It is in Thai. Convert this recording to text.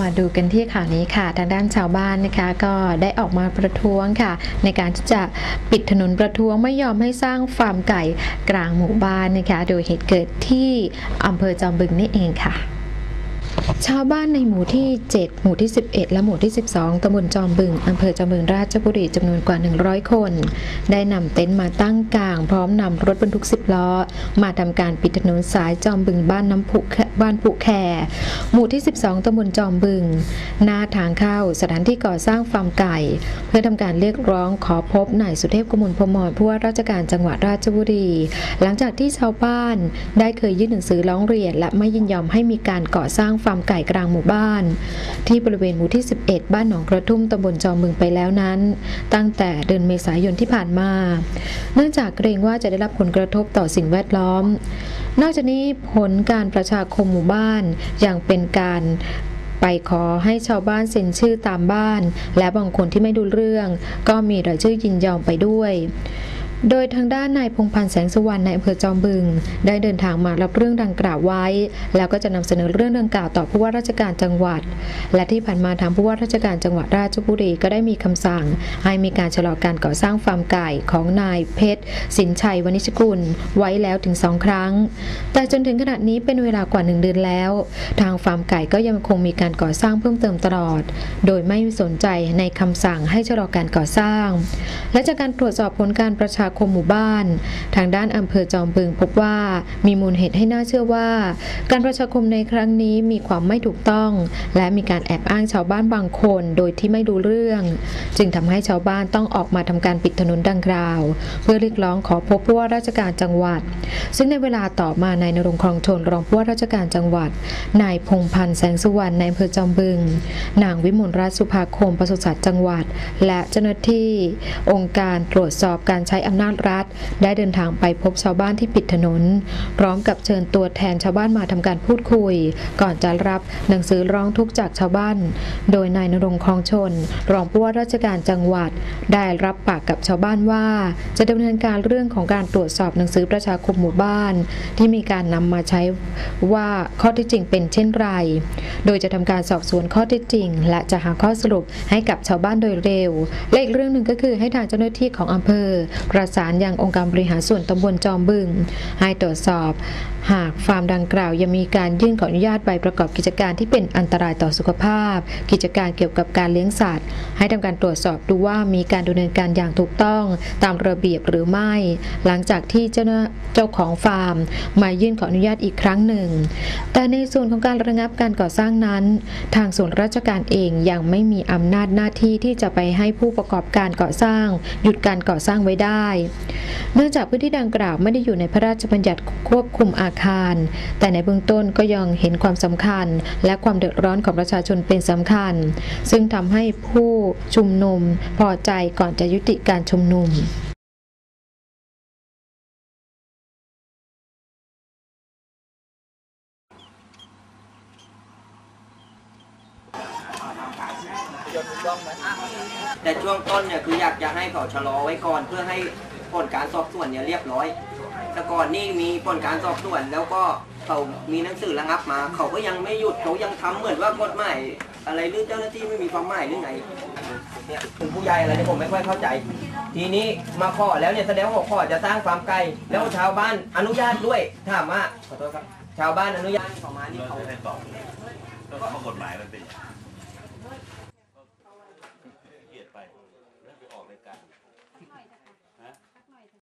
มาดูกันที่ข่าวนี้ค่ะ ทางด้านชาวบ้านนะคะ ก็ได้ออกมาประท้วงค่ะ ในการที่จะปิดถนนประท้วงไม่ยอมให้สร้างฟาร์มไก่กลางหมู่บ้านนะคะ โดยเหตุเกิดที่อำเภอจอมบึงนี่เองค่ะ ชาวบ้านในหมู่ที่ 7 หมู่ที่ 11 และหมู่ที่ 12ตำบลจอมบึงอำเภอจอมบึงราชบุรีจำนวนกว่า 100 คน ได้นำเต็นท์มาตั้งกลาง พร้อมนำรถบรรทุก 10 ล้อ มาทำการปิดถนนสายจอมบึงบ้านน้ำพุบ้านปุแคหมู่ที่ 12ตำบลจอมบึง หน้าทางเข้าสถานที่ก่อสร้างฟาร์มไก่ เพื่อทำการเรียกร้องขอพบนายสุเทพกมลพมรผู้ว่าราชการจังหวัดราชบุรี หลังจากที่ชาวบ้านได้เคยยื่นหนังสือร้องเรียน และไม่ยินยอมให้มีการก่อสร้างฟาร์มไก่กลางหมู่บ้าน ที่บริเวณหมู่ที่ 11 บ้านหนองกระทุ่มตำบลจอมึงไปแล้วนั้น ตั้งแต่เดือนเมษายนที่ผ่านมา เนื่องจากเกรงว่าจะได้รับผลกระทบต่อสิ่งแวดล้อม นอกจากนี้ผลการประชาคมหมู่บ้านยังเป็นการไปขอให้ชาวบ้านเซ็นชื่อตามบ้าน และบางคนที่ไม่ดูเรื่อง ก็มีรายชื่อยินยอมไปด้วย โดยทางด้านนายพงพันธ์แสงสวรรณในอำเภอจอมบึง ได้เดินทางมารับเรื่องดังกล่าวไว้ แล้วก็จะนำเสนอเรื่องดังกล่าวต่อผู้ว่าราชการจังหวัด และที่ผ่านมาทางผู้ว่าราชการจังหวัดราชบุรีก็ได้มีคำสั่ง ให้มีการชะลอการก่อสร้างฟาร์มไก่ของนายเพชรสินชัยวณิชกุลไว้แล้วถึงสองครั้ง แต่จนถึงขณะนี้เป็นเวลากว่าหนึ่งเดือนแล้ว ทางฟาร์มไก่ก็ยังคงมีการก่อสร้างเพิ่มเติมตลอด โดยไม่สนใจในคำสั่งให้ชะลอการก่อสร้าง และจากการตรวจสอบผลการประชาาคมหมู่บ้าน ทางด้านอำเภอจอมบึงพบว่ามีมูลเหตุให้น่าเชื่อว่า การประชาคมในครั้งนี้มีความไม่ถูกต้อง และมีการแอบอ้างชาวบ้านบางคนโดยที่ไม่รู้เรื่อง จึงทำให้ชาวบ้านต้องออกมาทำการปิดถนนดังกล่าว เพื่อเรียกร้องขอพบผู้ว่าราชการจังหวัด ซึ่งในเวลาต่อมานายนรงค์ครองชนรองผู้ว่าราชการจังหวัดนายพงพันธ์แสงสุวรรณในอำเภอจอมบึง นางวิมลรัตน์สุภาคมปศุสัตว์จังหวัด และเจ้าหน้าที่ องค์การตรวจสอบการใช้อำนาจรัฐ ได้เดินทางไปพบชาวบ้านที่ปิดถนน พร้อมกับเชิญตัวแทนชาวบ้านมาทำการพูดคุย ก่อนจะรับหนังสือร้องทุกข์จากชาวบ้าน โดยนายนรงค์ครองชน รองผู้ว่าราชการจังหวัด ได้รับปากกับชาวบ้านว่า จะดำเนินการเรื่องของการตรวจสอบหนังสือประชาคมหมู่บ้าน ที่มีการนำมาใช้ว่าข้อเที่จริงเป็นเช่นไร โดยจะทำการสอบสวนข้อเท็จจริง และจะหาข้อสรุปให้กับชาวบ้านโดยเร็ว และอีกเรื่องหนึ่งก็คือให้ทางเจ้าหน้าที่ของอำเภอประสานยังองค์การบริหารส่วนตำบลจอมบึง ให้ตรวจสอบ หากฟาร์มดังกล่าวยังมีการยื่นขออนุญาตใบประกอบกิจการที่เป็นอันตรายต่อสุขภาพ กิจการเกี่ยวกับการเลี้ยงสัตว์ ให้ทำการตรวจสอบดูว่ามีการดำเนินการอย่างถูกต้องตามระเบียบหรือไม่ หลังจากที่เจ้าหน้าเจ้าของฟาร์ม มายื่นขออนุญาตอีกครั้งหนึ่ง แต่ในส่วนของการระงับการก่อสร้างนั้น ทางส่วนราชการเองยังไม่มีอำนาจหน้าที่ที่จะไปให้ผู้ประกอบการก่อสร้าง หยุดการก่อสร้างไว้ได้เนื่องจากพื้นที่ดังกล่าวไม่ได้อยู่ในพระราชบัญญัติควบคุมอาคาร แต่ในเบื้องต้นก็ยังเห็นความสำคัญ และความเดือดร้อนของประชาชนเป็นสำคัญ ซึ่งทำให้ผู้ชุมนุมพอใจก่อนจะยุติการชุมนุมแต่ช่วงต้นเนี่ยคืออยากจะให้เขาชะลอไว้ก่อนเพื่อให้ ผลการสอบสวนเนี่ยเรียบร้อย แต่ก่อนนี่มีผลการสอบสวนแล้วก็เขามีหนังสือระงับมา เขาก็ยังไม่หยุดเขายังทำเหมือนว่ากฎหมายอะไรหรือเจ้าหน้าที่ไม่มีความหมายหรือไงเนี่ยคุณผู้ใหญ่อะไรเนี่ยผมไม่ค่อยเข้าใจ ทีนี้มาขอแล้วเนี่ยแสดงว่าขอจะสร้างฟามไก่แล้วชาวบ้านอนุญาตด้วยถามว่าขอโทษครับชาวบ้านอนุญาตประมาณนี้เขาให้ตอบก็ข้อกฎหมายมันเป็น